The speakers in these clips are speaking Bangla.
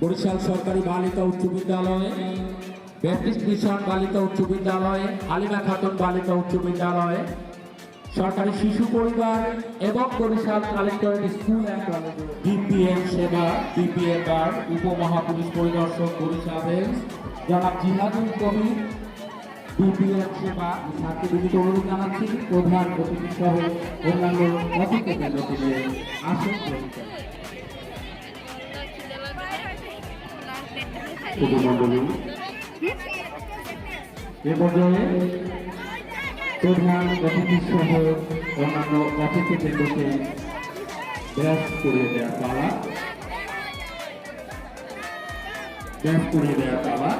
বরিশাল সরকারি বালিকা উচ্চ বিদ্যালয়, ব্যাপটিস্ট মিশন বালিকা উচ্চ বিদ্যালয়, আলিমা খাতুন বালিকা উচ্চ বিদ্যালয়, সরকারি শিশু পরিবার এবং বরিশাল কালেক্টরেট স্কুল বিপিএম সেবা, বিপিএম বার উপমহাপুলিশ পরিদর্শক বরিশাল রেঞ্জ জনাব জিহাদুল কবির বিপিএম সেবা ছাত্রীদের অনুরোধ জানাচ্ছি। প্রধান অতিথি সহ অন্যান্য লোকেদের আসন। উপমণ্ডলী এ পর্যায়ে প্রধান অতিথি সহ অন্যান্য অতিথিবৃন্দকে ব্যাস করিয়ে দেওয়ার পালা ব্যাস করিয়ে দেওয়ার পালা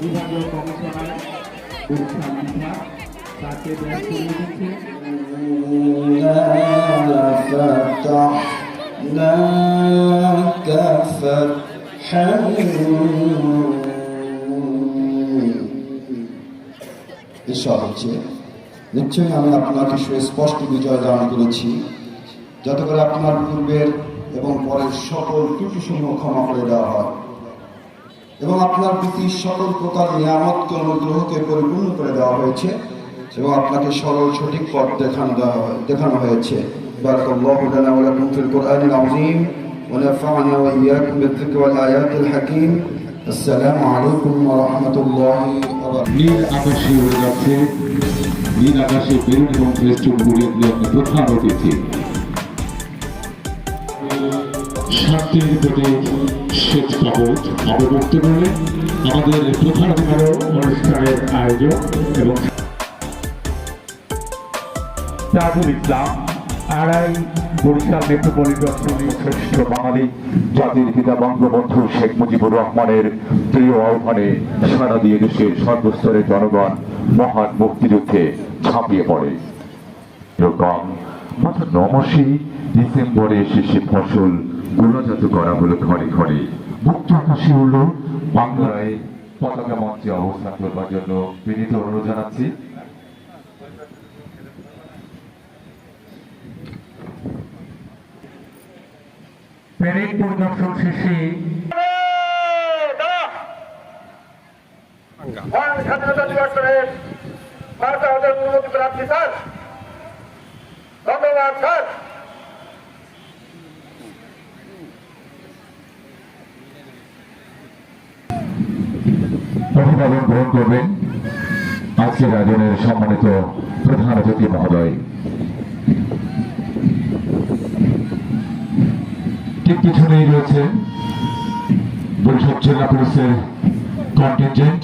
বিভাগীয় কমিশনার বরিশাল বিভাগ তাকে ব্যাস করিয়ে দিচ্ছে। فتحناك فتحا ঈশ্বর হচ্ছে নিশ্চয়ই আমি আপনাকে সুস্পষ্ট বিজয় দান করেছি যাতে করে আপনার পূর্বের এবং পরের সকল ত্রুটিসমূহ ক্ষমা করে দেওয়া হয় এবং আপনার প্রতি সকল প্রকার নিয়ামতকে অনুগ্রহকে পরিপূর্ণ করে দেওয়া হয়েছে এবং আপনাকে সরল সঠিক পথ দেখানো দেওয়া হয়- দেখানো হয়েছে بارك الله لنا ولكم في القرآن العظيم ونفعنا وإياكم بالذكر والآيات الحكيم السلام عليكم ورحمة الله وبركاته নীল আকাশে উড়ে যাচ্ছে নীল আকাশে বেলুন এবং ফেস্টুন উড়িয়ে দিলেন প্রধান অতিথি শান্তির প্রতি শেষ কবচ অবমুক্ত করলেন আমাদের প্রধান অতিথি অনুষ্ঠানের আয়োজক এবং তাজুল ইসলাম আড়াই বরিশাল মেট্রোপলিটনের শ্রেষ্ঠ বাঙালি জাতির পিতা বঙ্গবন্ধু শেখ মুজিবুর রহমানের প্রিয় আহ্বানে সারা দিয়ে দেশের সর্বস্তরের জনগণ মহান মুক্তিযুদ্ধে ঝাঁপিয়ে পড়ে। এরকম মাত্র নমাসেই ডিসেম্বরে শেষে ফসল গুণজাত করা হলো ঘরে ঘরে। মুক্ত আকাশে উঠল বাংলায় পতাকা মঞ্চে অবস্থান করবার জন্য বিনীত অনুরোধ জানাচ্ছি। প্যারেড পরিদর্শন শেষে স্বাধীনতা দিবসের বার্তা হতে প্রার্থী স্যার ধন্যবাদ স্যার অভিভাবক গ্রহণ করবেন আজকের আয়োজনের সম্মানিত প্রধান অতিথি মহোদয় পিছনেই রয়েছে বরিশাল জেলা পুলিশের কন্টিনজেন্ট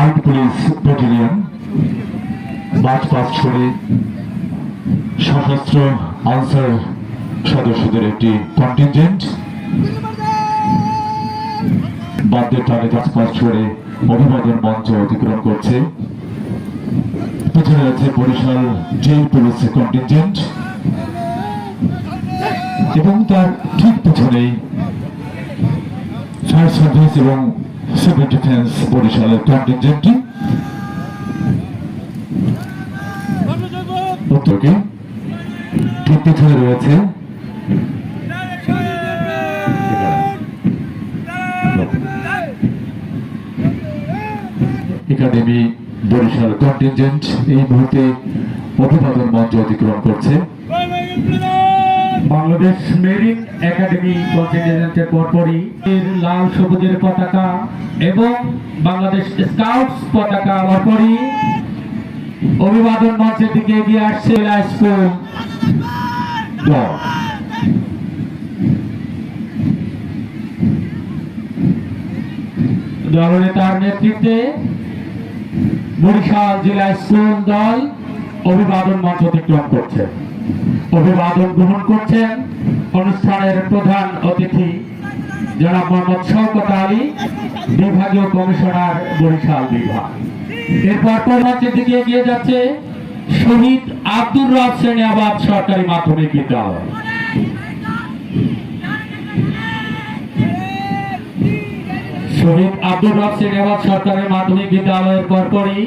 আর্ট পুলিশ ব্যাটালিয়ন বাজ পাস ছড়ে সশস্ত্র আনসার সদস্যদের একটি কন্টিনজেন্ট বাদ্যের তালে গাছপাশ ছড়ে অভিবাদন মঞ্চ অতিক্রম করছে। পিছনে আছে বরিশাল জেল পুলিশ কন্টিনজেন্ট এবং তার ঠিক পিছনেই ফায়ার সার্ভিস এবং সিভিল ডিফেন্স বরিশালের কন্টিনজেন্টটি উত্তরকে ঠিক পিছনে রয়েছে। একাডেমি বরিশাল কন্টিনজেন্ট এই মুহূর্তে অভিবাদন মঞ্চ অতিক্রম করছে। বাংলাদেশ মেরিন একাডেমি কন্টিনেন্টের পরপরই লাল সবুজের পতাকা এবং বাংলাদেশ স্কাউটস পতাকা পরপরই অভিবাদন মঞ্চের দিকে এগিয়ে আসছে স্কুল দল। দলনেতার নেতৃত্বে বরিশাল জেলায় স্কুল দল অভিবাদন মঞ্চ অতিক্রম করছে। অভিবাদন গ্রহণ করছেন অনুষ্ঠানের প্রধান অতিথি জনাব মোহাম্মদ শওকত আলী, বিভাগীয় কমিশনার বরিশাল বিভাগ। এরপর মঞ্চের দিকে এগিয়ে যাচ্ছে শহীদ আব্দুর রব আবাদ সরকারি মাধ্যমিক বিদ্যালয়। শহীদ আব্দুর রব শ্রেণিয়াবাদ সরকারি মাধ্যমিক বিদ্যালয়ের পরপরই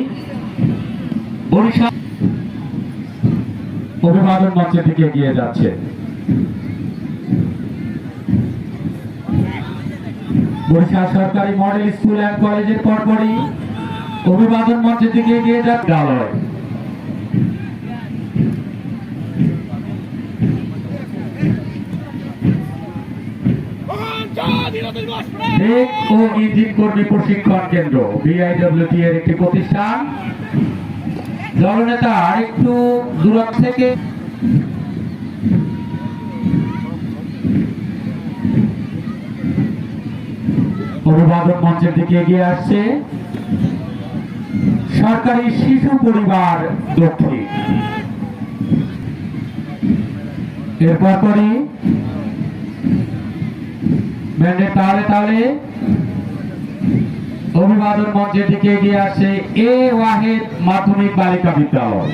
বরিশাল অভিবাদন মঞ্চের দিকে এগিয়ে যাচ্ছে। বরিশাল সরকারি মডেল স্কুল অ্যান্ড কলেজের পরপরই অভিবাদন মঞ্চের দিকে এগিয়ে যাচ্ছে। বিদ্যালয়। ও কর্মী প্রশিক্ষণ কেন্দ্র বিআইডব্লিউটি এর একটি প্রতিষ্ঠান। আরেকটু দূরত্ব থেকে অভিবাদন মঞ্চের দিকে এগিয়ে আসছে। সরকারি শিশু পরিবার দক্ষিণ। এরপর পরই ব্যান্ডের তালে তালে। অভিবাদন মঞ্চের দিকে এগিয়ে আসে এ ওয়াহেদ মাধ্যমিক বালিকা বিদ্যালয়।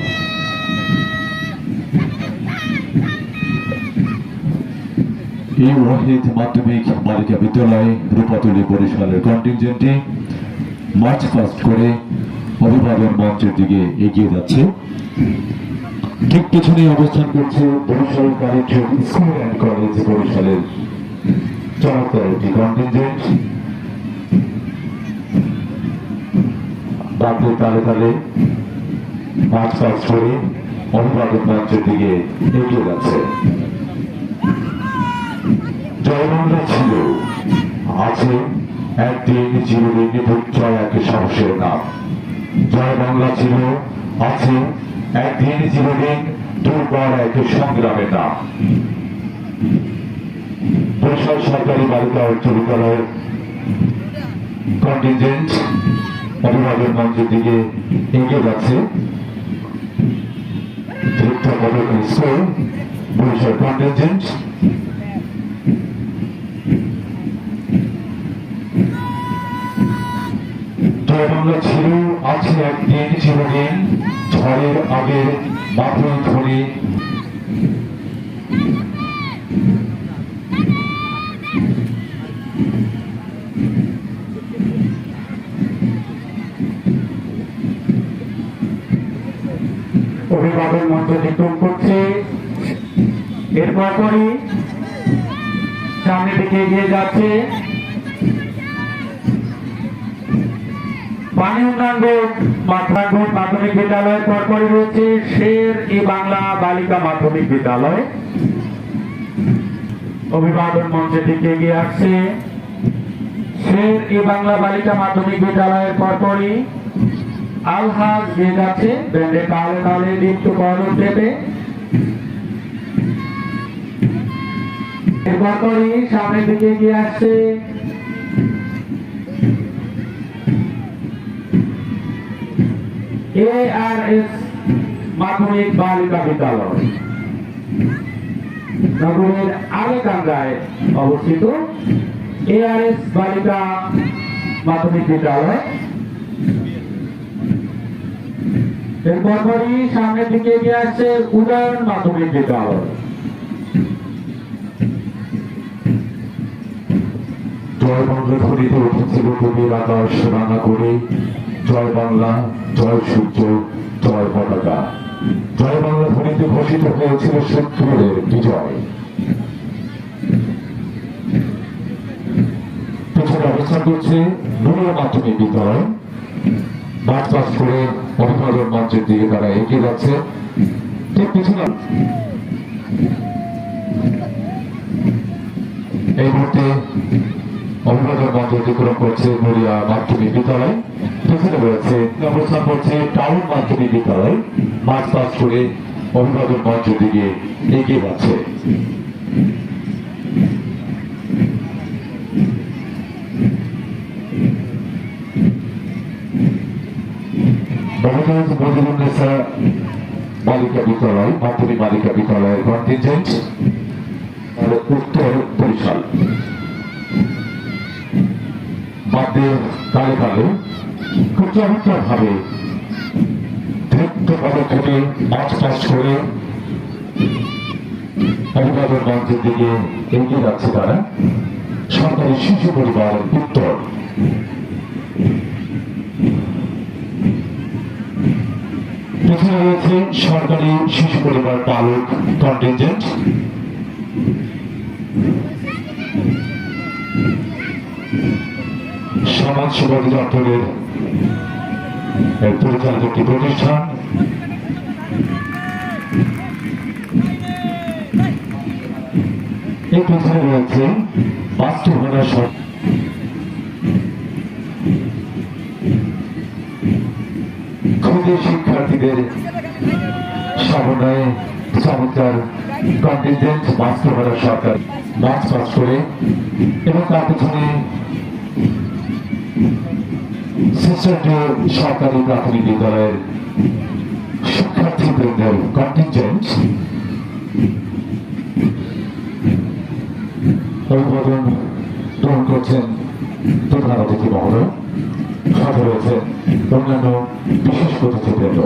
মার্চ করে মঞ্চের দিকে এগিয়ে যাচ্ছে। অবস্থান করছে বরিশাল কলেজ বরিশালের একটি কন্টিনজেন্ট বাপের তালে তালে মার্চ ফাস্ট করে অভিবাদন মঞ্চের দিকে এগিয়ে যাচ্ছে। জয়বাংলা ছিল। আছে একদিন চিরদিন জয় এক সাহসের নাম। জয় বাংলা ছিল, আছে একদিন চিরদিন দুর্বার এক সংগ্রামের নাম। বরিশাল সরকারি বালিকা উচ্চ বিদ্যালয়ের কন্টিনজেন্ট অভিভাবক মঞ্চের দিকে এগিয়ে যাচ্ছে। ছিল, আছে একদিন চিরদিন ঝড়ের আগে মাথুর ধরে অভিবাদন মঞ্চ অতিক্রম করছে। এরপর পরই সামনের দিকে এগিয়ে যাচ্ছে। পানি উন্নয়ন বোর্ড মাথাঘাট মাধ্যমিক বিদ্যালয়ের পরপরই রয়েছে শের ই বাংলা বালিকা মাধ্যমিক বিদ্যালয়। অভিবাদন মঞ্চের দিকে এগিয়ে আসছে। শের ই বাংলা বালিকা মাধ্যমিক বিদ্যালয়ের পরপরই আলহাজ যাচ্ছে। ব্যান্ডে তালে তালে দীপ্ত করণ দেবে এরপর সামনের দিকে এগিয়ে আসছে। এ আর এস মাধ্যমিক বালিকা বিদ্যালয়। নগরের আলেকান্দায় অবস্থিত। এ আর এস বালিকা মাধ্যমিক বিদ্যালয়। এরপর পরই সামনের দিকে এগিয়ে আসছে উদয়ন মাধ্যমিক বিদ্যালয়। জয় বাংলা ধ্বনিত উঠেছিল কবির আকাশ রাঙা করে, জয় বাংলা, জয় সূর্য, জয় পতাকা জয় বাংলা ধ্বনিতে ঘোষিত হয়েছিল শত্রুদের বিজয়। পেছনে অবস্থান করছে নুরিয়া মাধ্যমিক বিদ্যালয়। মাঠ করে অভিভাবক মঞ্চের দিকে তারা এগিয়ে যাচ্ছে। ঠিক পিছনে। এই মুহূর্তে অভিভাবক মঞ্চ অতিক্রম করছে নড়িয়া মাধ্যমিক বিদ্যালয়। পেছনে রয়েছে অবস্থান করছে টাউন মাধ্যমিক বিদ্যালয়। মাঠ পাস করে অভিভাবক মঞ্চের দিকে এগিয়ে যাচ্ছে। মজিবুন্নেসা বালিকা বিদ্যালয় মাধ্যমিক বালিকা বিদ্যালয়ের কন্টিনজেন্ট উত্তর বরিশাল। করে অভিভাবক দিকে এগিয়ে যাচ্ছে তারা। সরকারি শিশু পরিবার উত্তর। পেছনে রয়েছে সরকারি শিশু পরিবার পালক কন্টিনজেন্ট সমাজ সেবা অধিদপ্তরের পরিচালিত একটি প্রতিষ্ঠান। এর পেছনে রয়েছে বাস্তবতা সর ক্ষুদে শিক্ষার্থীদের সমন্বয়ে চমৎকার কন্টিনজেন্ট বাস্তবতা সরকার। মার্চ পাস করে এবং তার পেছনে সরকারি প্রাথমিক বিদ্যালয়ের শিক্ষার্থীবৃন্দের কন্টিনজেন্ট অভিবাদন গ্রহণ করছেন প্রধান অতিথি মহোদয় সাথে অন্যান্য বিশেষ অতিথিবৃন্দ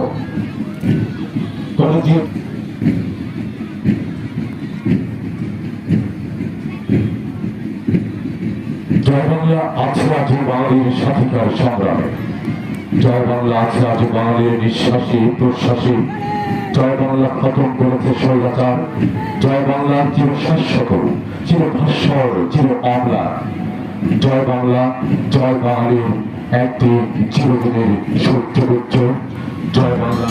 কলেজের জয় বাংলা আছে আজ বাঙালির স্বাধিকার সংগ্রামে। জয় বাংলা আছে আজ বাঙালির নিঃশ্বাসী, প্রশ্বাসী। জয় বাংলা খতম করেছে স্বৈরাচার। জয় বাংলার চির শাশ্বত চির ভাস্বর চির অমলা জয় বাংলা জয় বাঙালির একটি চিরদিনের সূর্য জয় বাংলা।